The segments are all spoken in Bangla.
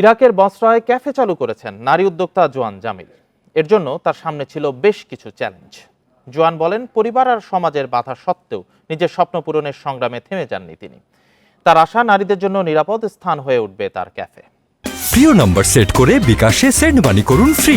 ইরাকের বসরায় ক্যাফে চালু করেছেন নারী উদ্যোক্তা জোয়ান জামিল। এর জন্য তার সামনে ছিল বেশ কিছু চ্যালেঞ্জ। জোয়ান বলেন, পরিবার আর সমাজের বাধা সত্ত্বেও নিজের স্বপ্ন পূরণের সংগ্রামে থেমে যাননি তিনি। তার আশা, নারীদের জন্য নিরাপদ স্থান হয়ে উঠবে তার ক্যাফে। প্রিয় নম্বর সেট করে বিকাশে সেন্ড মানি করুন ফ্রি।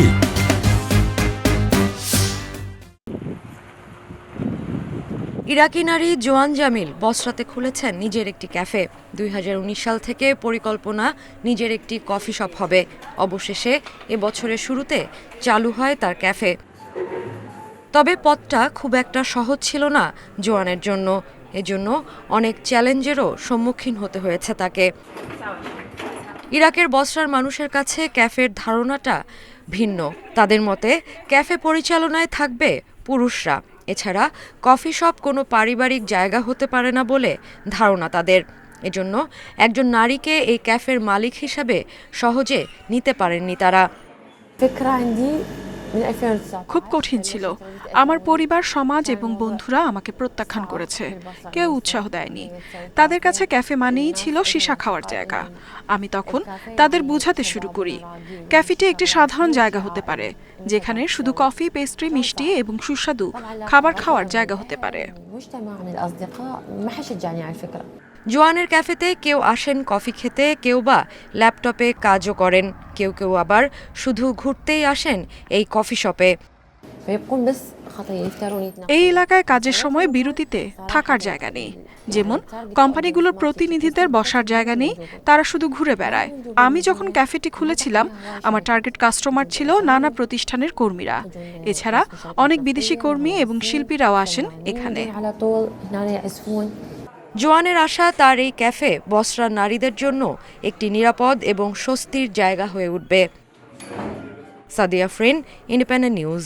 ইরাকি নারী জোয়ান জামিল বসরাতে খুলেছেন নিজের একটি ক্যাফে। দুই হাজার উনিশ সাল থেকে পরিকল্পনা নিজের একটি কফি শপ হবে। অবশেষে এ বছরের শুরুতে চালু হয় তার ক্যাফে। তবে পথটা খুব একটা সহজ ছিল না জোয়ানের জন্য। এজন্য অনেক চ্যালেঞ্জেরও সম্মুখীন হতে হয়েছে তাকে। ইরাকের বসরার মানুষের কাছে ক্যাফের ধারণাটা ভিন্ন। তাদের মতে ক্যাফে পরিচালনায় থাকবে পুরুষরা। এছাড়া কফি শপ কোনো পারিবারিক জায়গা হতে পারে না বলে ধারণা তাদের। এজন্য একজন নারীকে এই ক্যাফের মালিক হিসাবে সহজে নিতে পারেননি তারা। খুব কঠিন ছিল। আমার পরিবার, সমাজ এবং বন্ধুরা আমাকে প্রত্যাখ্যান করেছে। কেউ উৎসাহ দেয়নি। তাদের কাছে ক্যাফে মানেই ছিল সীসা খাওয়ার জায়গা। আমি তখন তাদের বুঝাতে শুরু করি। ক্যাফেটি একটি সাধারণ জায়গা হতে পারে, যেখানে শুধু কফি, পেস্ট্রি, মিষ্টি এবং সুস্বাদু খাবার খাওয়ার জায়গা হতে পারে। জোয়ানের ক্যাফেতে কেউ আসেন কফি খেতে, কেউ বা ল্যাপটপে কাজও করেন। কেউ কেউ আবার শুধু ঘুরতেই আসেন এই কফি শপে। এই এলাকায় কাজের সময় বিরতিতে থাকার জায়গা নেই। যেমন কোম্পানিগুলোর প্রতিনিধিদের বসার জায়গা নেই, তারা শুধু ঘুরে বেড়ায়। আমি যখন ক্যাফেটি খুলেছিলাম, আমার টার্গেট কাস্টমার ছিল নানা প্রতিষ্ঠানের কর্মীরা। এছাড়া অনেক বিদেশি কর্মী এবং শিল্পীরাও আসেন এখানে। জোয়ানের আশা তার এই ক্যাফে বসরা নারীদের জন্য একটি নিরাপদ এবং স্বস্তির জায়গা হয়ে উঠবে। সাদিয়া ফ্রেন, ইন্ডিপেন্ডেন্ট নিউজ।